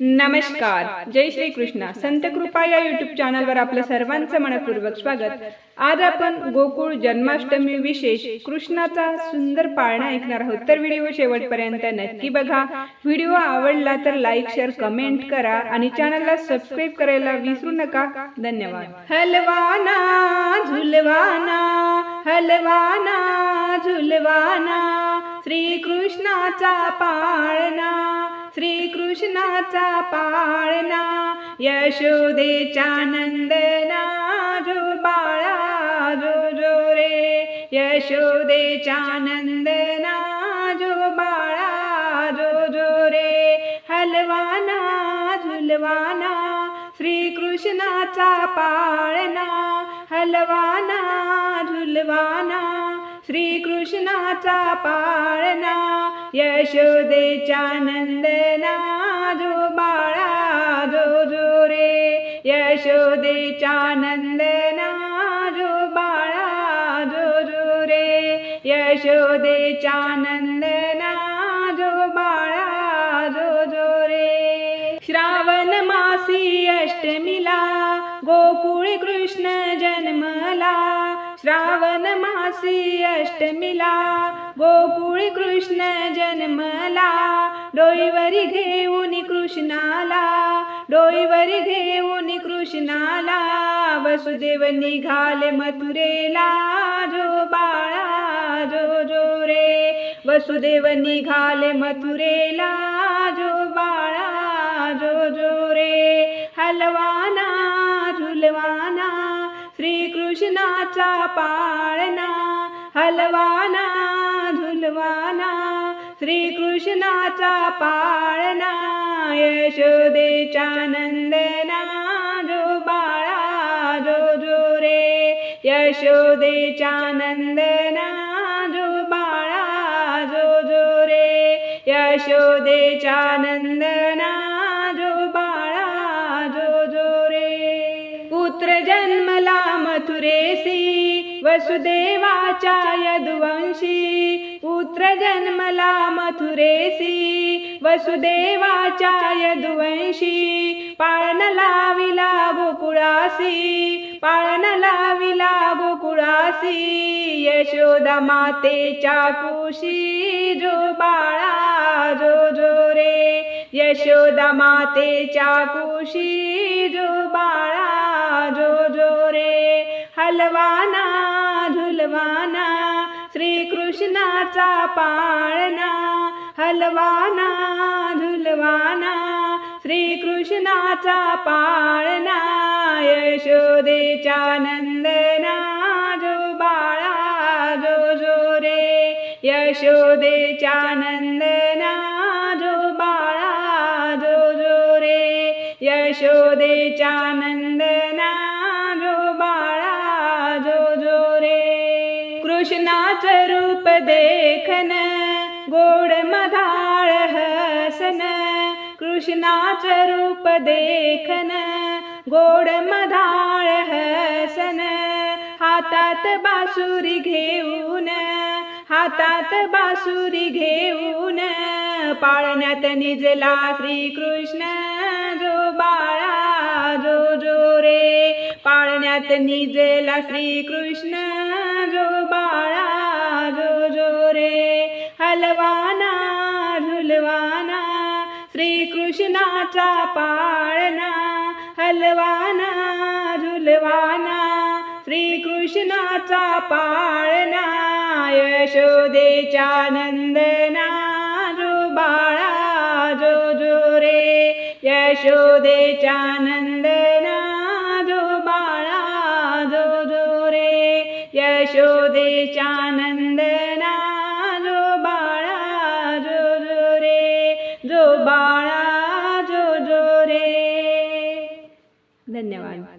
नमस्कार. जय श्री कृष्णा. संत कृपा या युट्यूब चॅनलवर आपलं सर्वांचं मनपूर्वक स्वागत. आज आपण गोकुळ जन्माष्टमी विशेष कृष्णाचा सुंदर पाळणा ऐकणार आहोत. तर व्हिडिओ शेवटपर्यंत नक्की बघा. व्हिडिओ आवडला तर लाईक शेअर कमेंट करा आणि चॅनलला सबस्क्राईब करायला विसरू नका. धन्यवाद. हलवाना झुलवाना हलवाना झुलवाना श्रीकृष्णाचा पाळणा. श्रीकृष्णाचा पाळणा यशोदेच्या नंदना जो बाळा जो जो रे. यशोदेच्या नंदना जो बाळा जो जो रे. हलवाना झुलवाना श्रीकृष्णाचा पाळणा हलवाना झुलवाना श्रीकृष्णाचा पाळणा यशोदेच्या नंदना जो बाळा जो जो रे यशोदेच्या नंदना जो बाळा जो जो रे यशोदेच्या नंदना जो बाळा जो जो रे श्रावण मासी अष्टमीला गोकुळ कृष्ण जन्मला श्रावण मासी अष्टमीला गोकुळी कृष्ण जन्मला डोईवरी घेऊन कृष्णाला डोईवरी घेऊन कृष्णाला वसुदेव निघाले मथुरेला जो बाळा जो जो रे वसुदेव निघाले मथुरेला जो बाळा जो जो रे हलवाना झुलवाना कृष्णाचा पाळणा हलवाना झुलवाना श्रीकृष्णाचा पाळणा यशोदेच्या नंदना जो बाळा जो जो रे यशोदेच्या नंदना जो बाळा जो जो रे यशोदेच्या नंदना मथुरेसी वसुदेवाच्या यदुवंशी पुत्र जन्मला मथुरेसी वसुदेवाच्या यदुवंशी पाळण लाविला गोकुळासी पाळण लाविला गोकुळासी यशोदा मातेच्या कुशी जो बाळा जो जो रे यशोदा मातेच्या कुशी जो बाळा जो जो रे हलवाना झुलवाना श्रीकृष्णाचा पाळणा. हलवाना झुलवाना श्रीकृष्णाचा पाळणा. यशोदेच्या नंदना जो बाळा जो जो रे यशोदेच्या नंदना जो बाळा जो जो रे यशोदेच्या नंदना कृष्णाचं रूप देखन गोड मधाळ हसन कृष्णाचं रूप देखन गोड मधाळ हसन हातात बासुरी घेऊन हातात बासुरी घेऊन पाळण्यात निजला श्रीकृष्ण जो बाळा जो जो रे पाळण्यात निजला श्रीकृष्ण जो कृष्णाचा पाळणा हलवाना झुलवाना श्रीकृष्णाचा पाळणा यशोदेच्या नंदना जो बाळा जो जो रे यशोदेच्या धन्यवाद